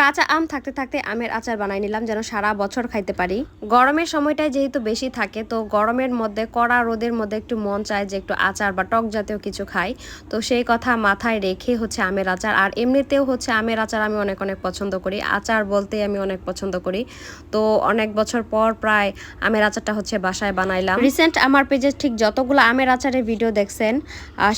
কাঁচা আম থাকতে থাকতে আমের আচার বানাই নিলাম যেন সারা বছর খাইতে পারি। গরমের সময়টায় যেহেতু বেশি থাকে, তো গরমের মধ্যে, কড়া রোদের মধ্যে একটু মন চায় যে একটু আচার বা টক জাতীয় কিছু খাই। তো সেই কথা মাথায় রেখে হচ্ছে আমের আচার। আর এমনিতেও হচ্ছে আমের আচার আমি অনেক অনেক পছন্দ করি। আচার বলতে আমি অনেক পছন্দ করি। তো অনেক বছর পর প্রায় আমের আচারটা হচ্ছে বাসায় বানাইলাম। রিসেন্ট আমার পেজে ঠিক যতগুলো আমের আচারের ভিডিও দেখছেন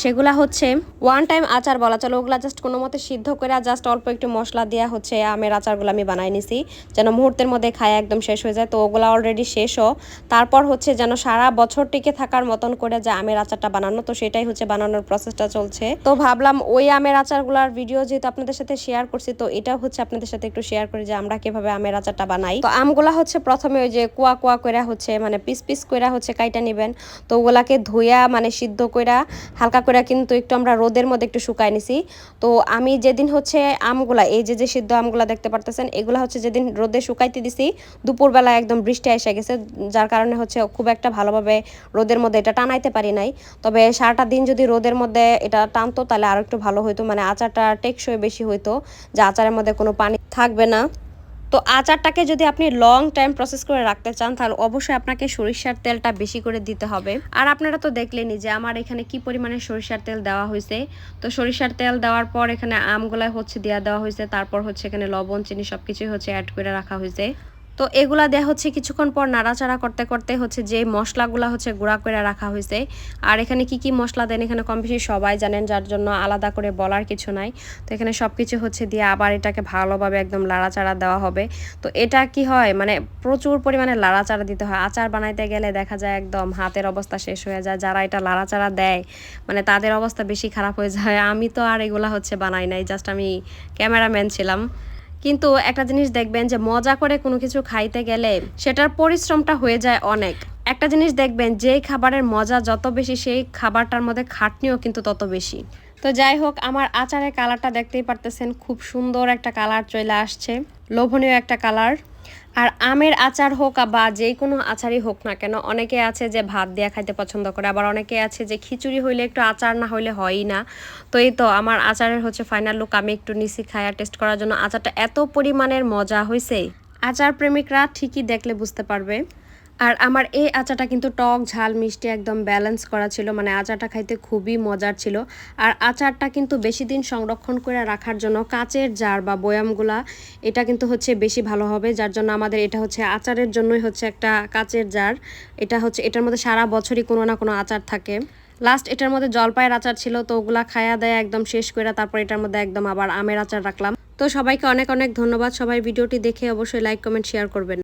সেগুলা হচ্ছে ওয়ান টাইম আচার বলা চলো। ওগুলা জাস্ট কোনো মতে সিদ্ধ করে জাস্ট অল্প একটু মশলা দেওয়া হচ্ছে আমের আচারগুলো আমি বানাই নিছি। যেন মুহূর্তের মধ্যে খায় একদম শেষ হয়ে যায়। তো ওগুলা অলরেডি শেষও। তারপর হচ্ছে যেন সারা বছর টিকে থাকার মতন করে যে আমের আচারটা বানানো, তো সেটাই হচ্ছে বানানোর প্রসেসটা চলছে। তো ভাবলাম ওই আমের আচারগুলোর ভিডিও যেহেতু আপনাদের সাথে শেয়ার করছি, তো এটাও হচ্ছে আপনাদের সাথে একটু শেয়ার করি যে আমরা কীভাবে আমের আচারটা বানাই। তো আমগুলা হচ্ছে প্রথমে ওই যে কুয়া কুয়া করে হচ্ছে মানে পিস পিস করে হচ্ছে কাইটা নেবেন। তো ওগুলাকে ধুইয়া মানে সিদ্ধ কইরা, হালকা করে কিন্তু একটু আমরা রোদের মধ্যে একটু শুকাই নিছি। তো আমি যেদিন হচ্ছে আমগুলা, এই যে যে সিদ্ধ আমগুলা দেখতে পারতেছেন। এগুলা হচ্ছে যেদিন রোদে শুকাইতে দিছি, দুপুরবেলা একদম বৃষ্টি এসে গেছে, যার কারণে হচ্ছে খুব একটা ভালোভাবে রোদের মধ্যে এটা টানাইতে পারি নাই। তবে সারাটা দিন যদি রোদের মধ্যে এটা টানতো, তাহলে আরও একটু ভালো হইতো মানে আচারটা টেকসই বেশি হইতো, যে আচারের মধ্যে কোনো পানি থাকবে না। তো আচারটাকে যদি আপনি লং টাইম প্রসেস করে রাখতে চান, তাহলে অবশ্যই আপনাকে সরিষার তেলটা বেশি করে দিতে হবে। আর আপনারা তো দেখলেনই যে আমার এখানে কি পরিমাণে সরিষার তেল দেওয়া হয়েছে। তো সরিষার তেল দেওয়ার পর এখানে আমগুলায় হচ্ছে দেওয়া দেওয়া হয়েছে, তারপর হচ্ছে এখানে লবণ, চিনি সবকিছুই হচ্ছে অ্যাড করে রাখা হয়েছে। তো এগুলা দেয়া হচ্ছে কিছুক্ষণ পর নাড়াচাড়া করতে করতে হচ্ছে যে মশলাগুলা হচ্ছে গুঁড়া করে রাখা হয়েছে। আর এখানে কি কি মশলা দেন এখানে কম বেশি সবাই জানেন, যার জন্য আলাদা করে বলার কিছু নাই। তো এখানে সব কিছু হচ্ছে দিয়ে আবার এটাকে ভালোভাবে একদম লাড়াচাড়া দেওয়া হবে। তো এটা কি হয়? মানে প্রচুর পরিমাণে লাড়াচাড়া দিতে হয়। আচার বানাইতে গেলে দেখা যায় একদম হাতের অবস্থা শেষ হয়ে যায়। যারা এটা লাড়াচাড়া দেয় মানে তাদের অবস্থা বেশি খারাপ হয়ে যায়। আমি তো আর এগুলা হচ্ছে বানাই নাই, জাস্ট আমি ক্যামেরাম্যান ছিলাম। কিন্তু একটা জিনিস দেখবেন যে মজা করে কোনো কিছু খাইতে গেলে সেটার পরিশ্রমটা হয়ে যায় অনেক। একটা জিনিস দেখবেন, যেই খাবারের মজা যত বেশি, সেই খাবারটার মধ্যে খাটনিও কিন্তু তত বেশি। তো যাই হোক, আমার আচারের কালারটা দেখতেই পারতেছেন, খুব সুন্দর একটা কালার চলে আসছে, লোভনীয় একটা কালার। আর আমের আচার হোক বা যে কোনো আচারই হোক না কেন, অনেকে আছে যে ভাত দিয়ে খাইতে পছন্দ করে, আবার অনেকে আছে যে খিচুড়ি হইলে একটু আচার না হইলে হয়ই না। তো এই তো আমার আচারের হচ্ছে ফাইনাল লুক আমি একটু নিছি খায়া টেস্ট করার জন্য আচারটা এত পরিমাণের মজা হয়েছে আচার প্রেমিকরা ঠিকই দেখলে বুঝতে পারবে। আর আমার এই আচারটা কিন্তু টক, ঝাল, মিষ্টি একদম ব্যালেন্স করা ছিল। মানে আচারটা খাইতে খুবই মজার ছিল। আর আচারটা কিন্তু বেশি দিন সংরক্ষণ করে রাখার জন্য কাচের জার বা বয়ামগুলা, এটা কিন্তু হচ্ছে বেশি ভালো হবে। যার জন্য আমাদের এটা হচ্ছে আচারের জন্যই হচ্ছে একটা কাচের জার। এটা হচ্ছে, এটার মধ্যে সারা বছরই কোনো না কোনো আচার থাকে। লাস্ট এটার মধ্যে জলপাইয়ের আচার ছিল, তো ওগুলা খায়া দেয় একদম শেষ করে তারপর এটার মধ্যে একদম আবার আমের আচার রাখলাম। তো সবাইকে অনেক অনেক ধন্যবাদ। সবাই ভিডিওটি দেখে অবশ্যই লাইক কমেন্ট শেয়ার করবেন।